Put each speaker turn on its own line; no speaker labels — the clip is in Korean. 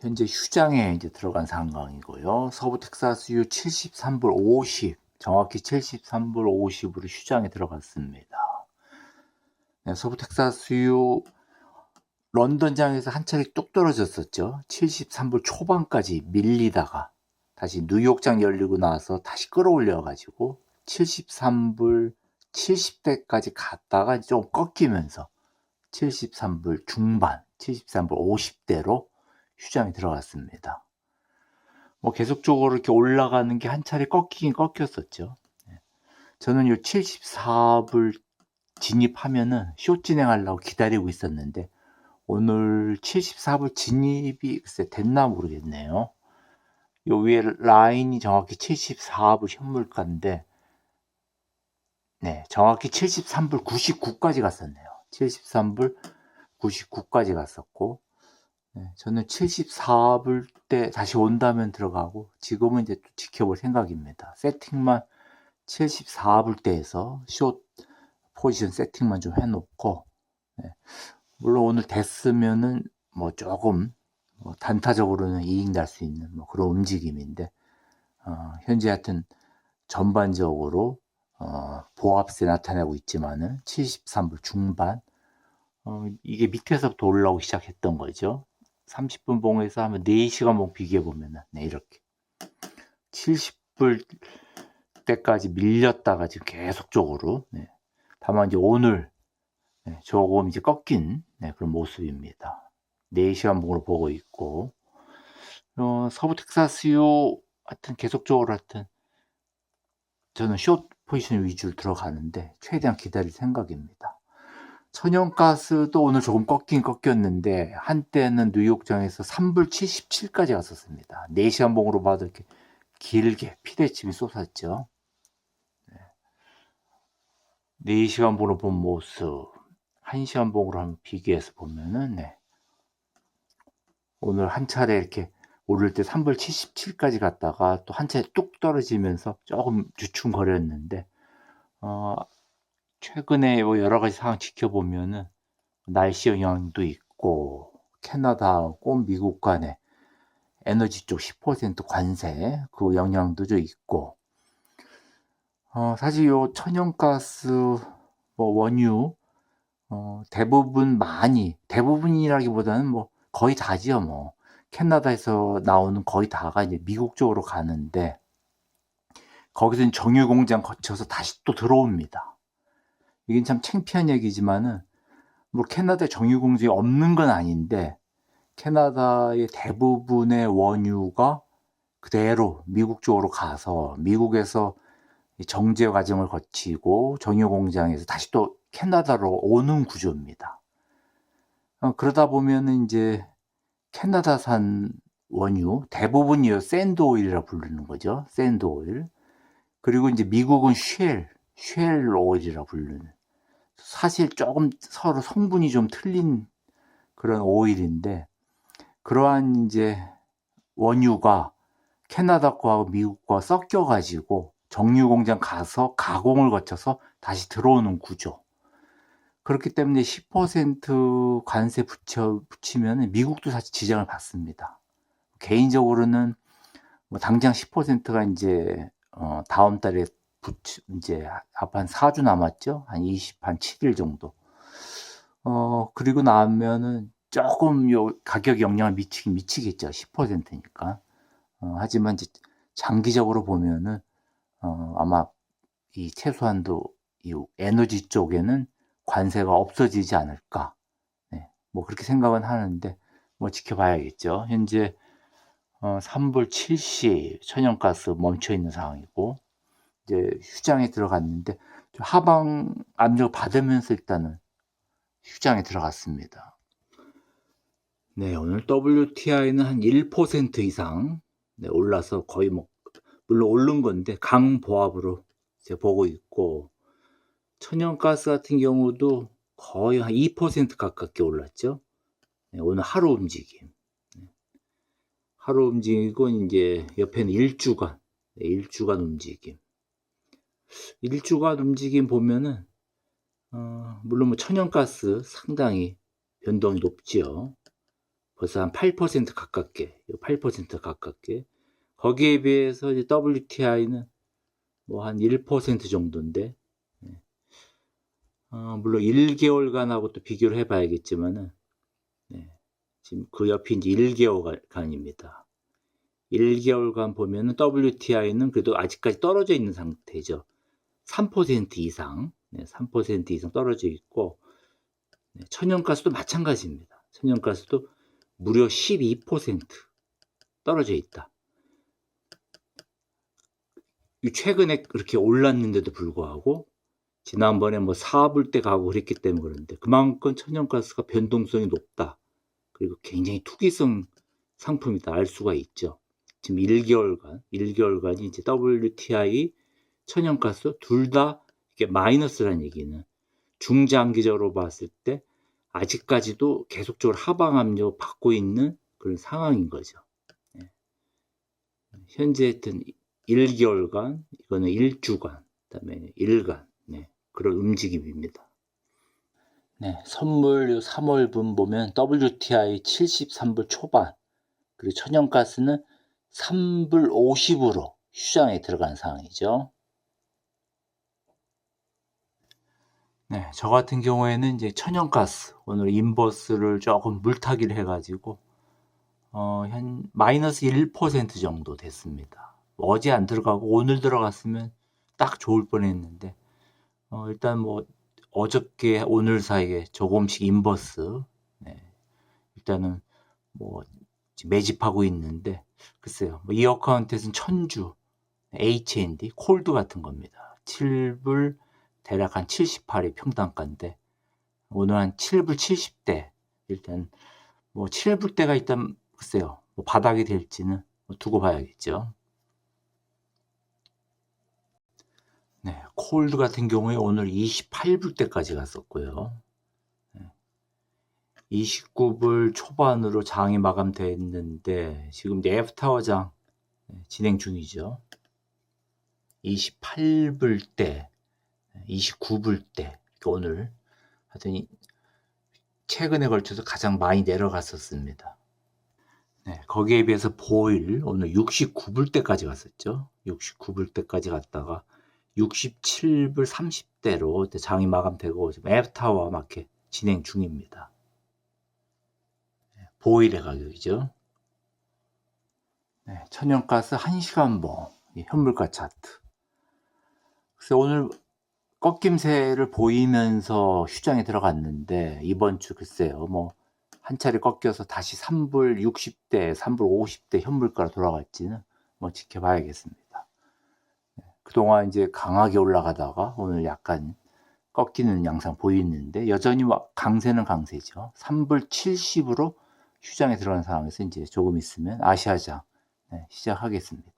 현재 휴장에 이제 들어간 상황이고요. 서부 텍사스유 73불 50, 정확히 73불 50으로 휴장에 들어갔습니다. 네, 서부 텍사스유 런던장에서 한 차례 뚝 떨어졌었죠. 73불 초반까지 밀리다가 다시 뉴욕장 열리고 나서 다시 끌어올려가지고 73불 70대까지 갔다가 좀 꺾이면서 73불 중반, 73불 50대로 휴장이 들어갔습니다. 뭐 계속적으로 이렇게 올라가는 게 한 차례 꺾이긴 꺾였었죠. 네. 저는 요 74불 진입하면은 쇼 진행하려고 기다리고 있었는데 오늘 74불 진입이 글쎄 됐나 모르겠네요. 요 위에 라인이 정확히 74불 현물가인데 네, 정확히 73불 99까지 갔었네요. 73불 99까지 갔었고 네, 저는 74불 때 다시 온다면 들어가고 지금은 이제 또 지켜볼 생각입니다. 세팅만 74불 대에서 숏 포지션 세팅만 좀 해놓고 네, 물론 오늘 됐으면은 뭐 조금 뭐 단타적으로는 이익 날 수 있는 뭐 그런 움직임인데 어, 현재 하여튼 전반적으로 어, 보합세 나타내고 있지만은 73불 중반 어, 이게 밑에서부터 올라오기 시작했던 거죠. 30분 봉에서 하면 4시간 봉 비교해 보면은 네, 이렇게 70불 때까지 밀렸다가 지금 계속적으로 네. 다만 이제 오늘 네, 조금 이제 꺾인 네, 그런 모습입니다. 4시간 봉으로 보고 있고 어, 서부 텍사스요 하여튼 계속적으로 하여튼 저는 숏 포지션 위주로 들어가는데 최대한 기다릴 생각입니다. 천연가스도 오늘 조금 꺾긴 꺾였는데 한때는 뉴욕장에서 3불 77까지 갔었습니다. 4시간 봉으로 봐도 이렇게 길게 피대침이 쏟았죠. 네. 4시간 봉으로 본 모습 1시간 봉으로 한번 비교해서 보면은 네. 오늘 한 차례 이렇게 오를 때 3불 77까지 갔다가 또 한 차례 뚝 떨어지면서 조금 주춤거렸는데 어, 최근에 뭐 여러 가지 상황 지켜보면은 날씨 영향도 있고 캐나다하고 미국 간의 에너지 쪽 10% 관세 그 영향도 좀 있고 어, 사실 요 천연가스 뭐 원유 어, 대부분 많이 대부분이라기보다는 뭐 거의 다지요 뭐 캐나다에서 나오는 거의 다가 이제 미국 쪽으로 가는데 거기서 정유 공장 거쳐서 다시 또 들어옵니다. 이게 참 창피한 얘기지만은 뭐 캐나다 정유 공장이 없는 건 아닌데 캐나다의 대부분의 원유가 그대로 미국 쪽으로 가서 미국에서 정제 과정을 거치고 정유 공장에서 다시 또 캐나다로 오는 구조입니다. 어, 그러다 보면은 이제 캐나다산 원유 대부분 이 샌드 오일이라 부르는 거죠. 샌드 오일. 그리고 이제 미국은 쉘, 쉘 오일이라 부르는. 사실 조금 서로 성분이 좀 틀린 그런 오일인데 그러한 이제 원유가 캐나다 거하고 미국 과 섞여 가지고 정유 공장 가서 가공을 거쳐서 다시 들어오는 구조. 그렇기 때문에 10% 관세 붙여 붙이면 미국도 사실 지장을 받습니다. 개인적으로는 뭐 당장 10%가 이제 어 다음 달에 붙 이제 앞한 4주 남았죠. 한 20, 한 7일 정도. 어 그리고 나면은 조금 요 가격 영향을 미치긴 미치겠죠. 10%니까. 어 하지만 이제 장기적으로 보면은 어 아마 이 최소한도 이 에너지 쪽에는 관세가 없어지지 않을까. 네, 뭐 그렇게 생각은 하는데 뭐 지켜봐야겠죠. 현재 어, 3불 70 천연가스 멈춰 있는 상황이고 이제 휴장에 들어갔는데 하방 압력 받으면서 일단은 휴장에 들어갔습니다. 네, 오늘 WTI는 한 1% 이상 네, 올라서 거의 뭐 물론 오른 건데 강보합으로 이제 보고 있고 천연가스 같은 경우도 거의 한 2% 가깝게 올랐죠. 네, 오늘 하루 움직임. 네. 하루 움직이고 이제 옆에는 일주간, 네, 일주간 움직임. 일주간 움직임 보면은 어, 물론 뭐 천연가스 상당히 변동이 높지요. 벌써 한 8% 가깝게, 8% 가깝게. 거기에 비해서 이제 WTI는 뭐 한 1% 정도인데, 네. 어, 물론 1개월간하고 또 비교를 해봐야겠지만은, 네. 지금 그 옆이 이제 1개월간입니다. 1개월간 보면은 WTI는 그래도 아직까지 떨어져 있는 상태죠. 3% 이상, 네, 3% 이상 떨어져 있고, 네, 천연가스도 마찬가지입니다. 천연가스도 무려 12% 떨어져 있다. 이 최근에 그렇게 올랐는데도 불구하고 지난번에 뭐 사불 때 가고 그랬기 때문에 그런데 그만큼 천연가스가 변동성이 높다. 그리고 굉장히 투기성 상품이다 알 수가 있죠. 지금 1개월간, 1개월간이 이제 WTI, 천연가스 둘 다 이게 마이너스라는 얘기는 중장기적으로 봤을 때 아직까지도 계속적으로 하방 압력 받고 있는 그런 상황인 거죠. 예. 현재 하여튼 1개월간, 이거는 1주간, 그다음에 1간, 네, 그런 움직임입니다. 네, 선물 3월분 보면 WTI 73불 초반, 그리고 천연가스는 3불 50으로 시장에 들어간 상황이죠. 네, 저 같은 경우에는 이제 천연가스 오늘 인버스를 조금 물타기를 해가지고 어, 한 마이너스 1% 정도 됐습니다. 어제 안 들어가고 오늘 들어갔으면 딱 좋을 뻔 했는데 어, 일단 뭐 어저께 오늘 사이에 조금씩 인버스 네, 일단은 뭐 매집하고 있는데 글쎄요 뭐 이 어카운트에서는 천주 H&D 콜드 같은 겁니다. 7불 대략 한 78이 평단가인데 오늘 한 7불 70대 일단 뭐 7불 대가 일단 글쎄요 뭐 바닥이 될지는 뭐 두고 봐야겠죠. 네, 콜드 같은 경우에 오늘 28불 대까지 갔었고요. 29불 초반으로 장이 마감됐는데 지금 네프타워장 진행 중이죠. 28불 대, 29불대 오늘 하여튼 최근에 걸쳐서 가장 많이 내려갔었습니다. 네, 거기에 비해서 보일 오늘 69불대까지 갔었죠. 69불대까지 갔다가 67불 30대로 장이 마감되고 지금 애프타워 마켓 진행 중입니다. 보일의 가격이죠. 네, 천연가스 1시간 봉 현물가 차트. 그래서 오늘 꺾임세를 보이면서 휴장에 들어갔는데 이번 주 글쎄요 뭐 한 차례 꺾여서 다시 3불 60대 3불 50대 현물가로 돌아갈지는 뭐 지켜봐야겠습니다. 네, 그동안 이제 강하게 올라가다가 오늘 약간 꺾이는 양상 보이는데 여전히 강세는 강세죠. 3불 70으로 휴장에 들어간 상황에서 이제 조금 있으면 아시아장 네, 시작하겠습니다.